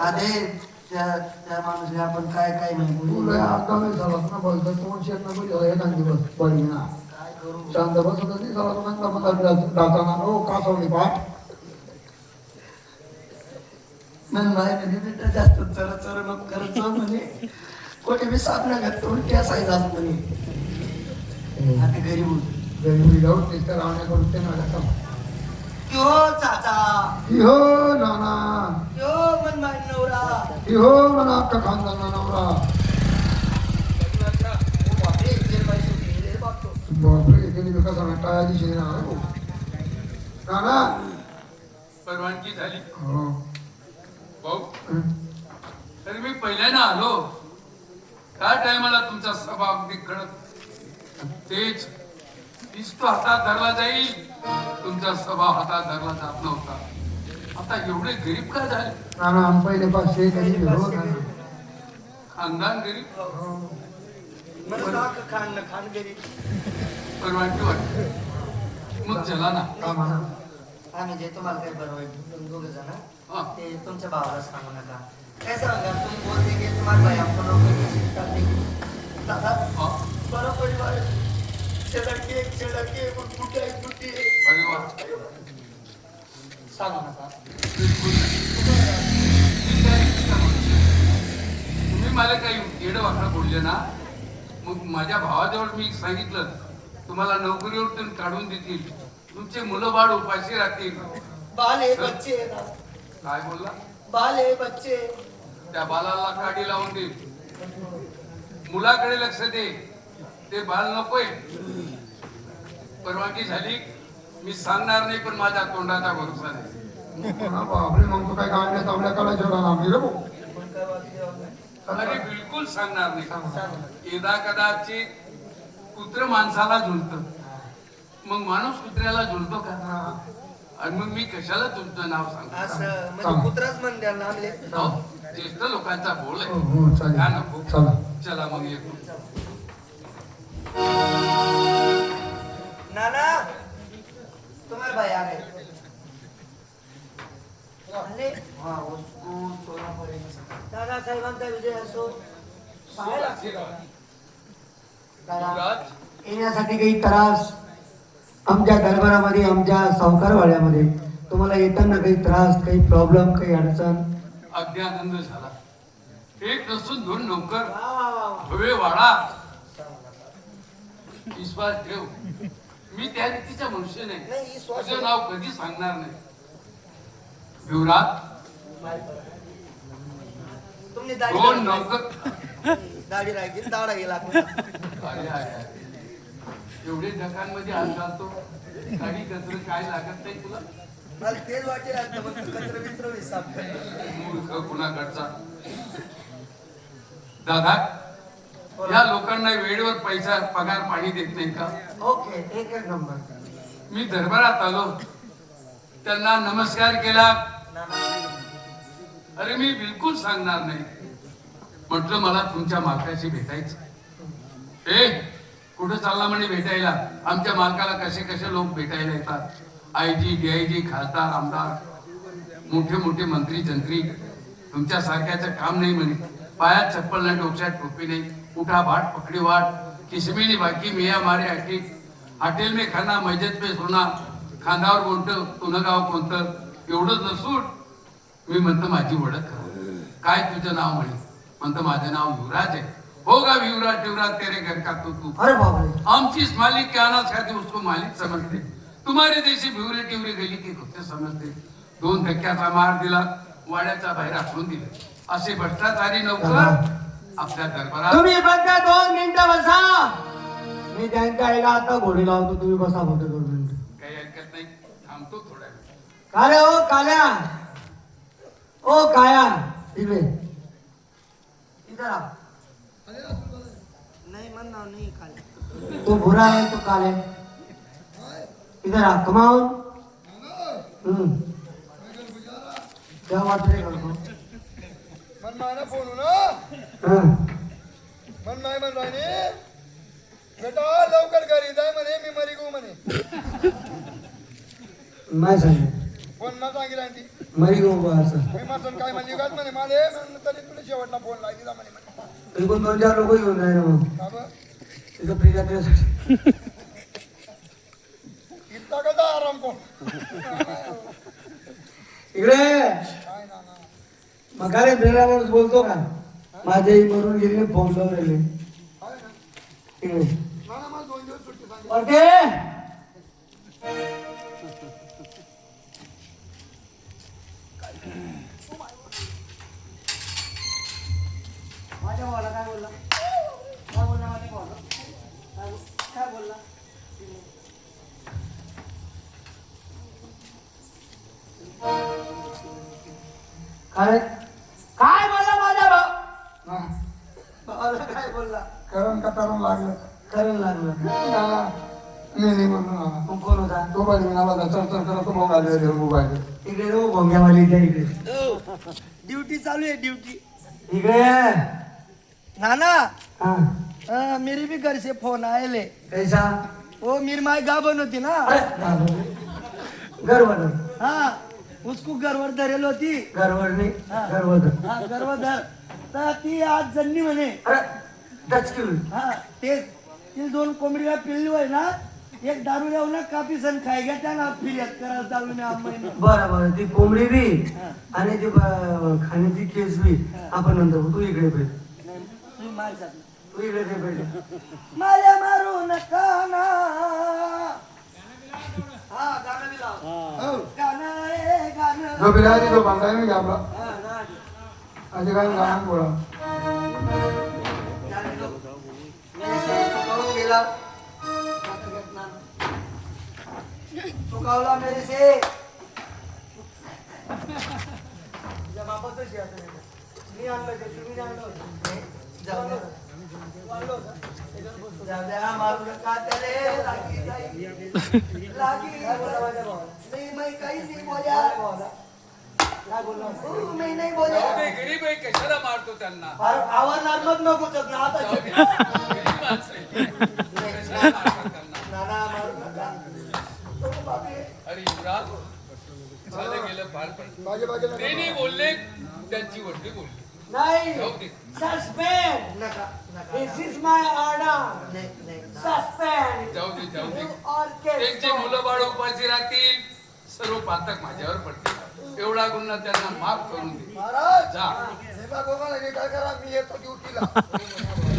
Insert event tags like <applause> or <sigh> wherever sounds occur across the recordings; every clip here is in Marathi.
अरे त्या त्या माणूसला आपण काय काय तोंड शेत जाताना हो का सोडली पाठ मन म्हणे बेटा जास्त चर चर नको करत जाऊ म्हणे. कोणी बी सापडा घात उलट्या साईजात म्हणे. आता घरी गरीबी जाऊन तिथं राहण्याकडून ते ना यो चाचा. हो नाना. यो मन बाय नवरा. हो म्हणा अख्खा खानदाना नवरा ओ बापरे गेली विकासा टाळ्या दिशेने ना हो. नाना. परवानगी झाली. हो. भाऊ. तर मी पहिल्यानं आलो. त्या टायमाला तुमचा सभा अगदी कळत तेच दिसतो हातात धरला जाईल. तुमचा सभा हातात धरला जात नव्हता. आता एवढे गरीब का झाले? नाना पहिले पाचशे गरीब हो नाना खानदान गरीब? हो. खान खान गेली परवानगी वाटते. मग चला ना. आम्ही जे तुम्हाला काय बरं वाईट दोघ जण हा. ते तुमच्या भावाला सांगू नका. काय सांगा? तुम्ही बोलते की तुम्हाला आपण लोक दादा हा. है से लड़के बुट्टी एक बुट्टी अरे वा. सांगू नका. तुम्ही मला काही येडं वाकडं बोलले ना मग माझ्या भावाजवळ मी सांगितलं तुम्हाला नोकरीवरतून काढून देतील. तुमचे मुलं बाळ उपाशी राहतील. बाले बच्चे है ना काय बोलला? बाले बच्चे त्या बालाला काडी लावून दे. मुलाकडे लक्ष दे. ते बाल नकोय. परवानगी झाली मी सांगणार नाही पण माझ्या तोंडाचा भरोसा नाही. हा बापरे मग तो काय रे भाऊ. वाटलं नाही. अरे बिलकुल सांगणार नाही. यदा कदाचित कुत्र माणसाला झुलत. मग माणूस कुत्र्याला झुलतो का? आणि मग मी कशाला तुमचं नाव सांगतो असं म्हणजे कुत्राच म्हण द्या ना आमले अहो, ज्येष्ठ लोकांचा बोल हो आहे हो चला. चला मग येतो. नाना तुम्हारे भाई आ गए आले? हाँ उसको सोना पड़ेगा दादा साहेबांचा विजय असो. येण्यासाठी काही त्रास आमच्या दरबारामध्ये आमच्या सावकारवाड्यामध्ये तुम्हाला येताना काही त्रास काही प्रॉब्लेम काही अडचण? अगदी आनंद झाला. एक नसून दोन नौकर. हवे वाडा विश्वास ठेव. मी त्या रीतीचा मनुष्य नाही, तुझं नाव कधी सांगणार नाही. युवराज तुम्ही दोन नौकर. दाढी राहिली गेला अरे. एवढे ढकांमध्ये हात घालतो काही कचर काय लागत नाही तुला? मला तेच वाटेल कचरा मूर्ख कुणाकडचा? दादा या लोकांना वेळेवर पैसा पगार पाणी देत नाही का? ओके एक नंबर. मी दरबारात आलो. त्यांना नमस्कार केला. अरे मी बिलकुल सांगणार नाही. म्हटलं मला तुमच्या मालकाशी भेटायचं ए कुठं चालला म्हणे भेटायला? आमच्या मालकाला कसे कसे लोक भेटायला येतात? आय जी डीआयजी खासदार आमदार मोठे मोठे मंत्री जंत्री तुमच्या सारख्याचं काम नाही म्हणे. पायात चप्पल नाही डोक्यात टोपी नाही. उठा भाट पकडी वाट किसमीनी बाकी मिया मारे आठी हॉटेल में खाना मस्जिद में सोना खांद्यावर कोणतं तुनं गाव कोणतं एवढंच नसून मी म्हणतो माझी ओळख. काय तुझं नाव म्हणे? म्हणतो माझं नाव युवराज आहे. हो का युवराज युवराज तेरे घर का तू तू? आमचीच मालिक के आना चाहते उसको मालिक समजते. तुम्हारे देशी भिवरे टिवरे गेली की कुठे समजते. दोन धक्क्याचा मार दिला वाड्याचा बाहेर आखून दिले. असे भ्रष्टाचारी नौकर? आपल्या दरबारात तुम्ही फक्त दोन मिनिटं बसा. मी त्यांच्या आईला आता घोडी लावतो तुम्ही बसा फक्त दोन मिनिटं. काही ऐकत नाही. थांबतो थोड्या वेळ काल्या ओ काल्या. ओ काया. इकडे. इधर आ नहीं मन नाव नहीं काले. तो बुरा है तो काले. इधर आ कमाओ हम्म. क्या बात रे करतो मन मायना फोन ना हाँ. मन राणी बेटा लवकर घरी जाय म्हणे मी मरी गो म्हणे. मैं सांगेन फोन ना सांगितलं ती मरी गो बा असं. मी म्हणतो काय म्हणजे काय म्हणे माले तरी तुला शेवटला फोन लावली जा म्हणे म्हणे. तरी पण दोन चार लोक घेऊन जाय ना मग. का बरं? तिथं फ्री जाण्यासाठी इतका कसा आराम कोण? इकडे. काय ना ना. मग काय रे बोलतो का? माझ्या मरून गेली फोन लावून राहिले आहे. ना इकडे ना ना मला दोन दिवस सुट्टी सांगितली ओके? माझ्या भावाला काय बोलला? काय बोलला माझ्या भावाला? काय बोल- काय बोलला? काय बोलला माझ्या भाव हा. भावाला काय बोलला करण का करण लागलं करायला लागलं ना ना मी नाही म्हणून ना मग कोण होता तो पाहिजे मी नावाचा चर चर करत मग आले रे मोबाईल इकडे रो भोंग्यावाली त्या इकडे ड्यूटी चालू है ड्यूटी. इकडे. नाना हाँ. मेरी भी घर से फोन आए ले कैसा? वो मेरी माँ गाभन होती ना. अरे घर बनव हाँ उसको गर्वर धरेल होती. घरवर नाही हा. घरवर. हा तर ती आज जन्नी म्हणे. अरे डचकी हा ते ती दोन कोंबडीला पिल्ली होय ना एक दारू देऊ ना कापी सण खाय घ्या त्या ना फिर्याद करा दारू बरं बरं ती कोंबडी बी आणि ती खाण्याची केस बी आपण नंतर. तू इकडे भेट तुम्ही मार जात तू इकडे ते भेट मला मारू नका ना. हा गाणं हो. गाणं गाणं. जो बिलारी जो बांधाय नाही आपला हा, ना. असे काय गाणं बोला. गेला चुकावला मेरे से तुझ्या हे असं नाही. मी आणलं ते तुम्ही नाही आणलं होतं. जाऊ द्या. आणलं होतं. त्याच्यावर बसतो. जाऊ द्या, मारू नका त्याले. लागी जाईल. लागी. नाही, मैं काहीच नाही बोला. काय बोलला? मी नाही बोला. ते गरीब आहे कशाला मारतो त्यांना आवाज आरमत नको तर ना आता अरे युवराज झालं गेलं फार बोलले त्यांची वडली बोलली नाही suspend this is my order suspend जाऊ दे. जाऊ दे त्यांची मुलं बाळ उपाशी राहतील सर्व पातक माझ्यावर पडतील एवढा गुन्हा त्यांना माफ करून दे महाराज जा काय करा? मी येतो ड्युटीला. <laughs>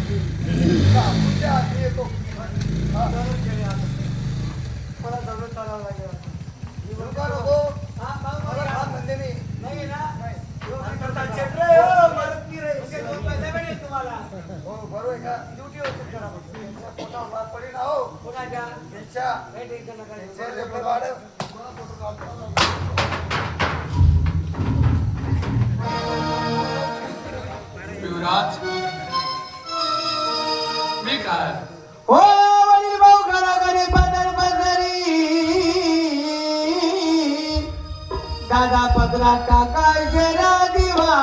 मला दगड चालावं लागेल नको. मला नाही. ना तुम्हाला हो बरोबर आहे का ड्युटी होती करा हो कोणाच्या त्यांच्या काही टेन्शन नका फोटो काढतो. युवराज कारण हो वडील भाऊ घराकडे बदल पदरी. दादा पदरा काका जरा दिवा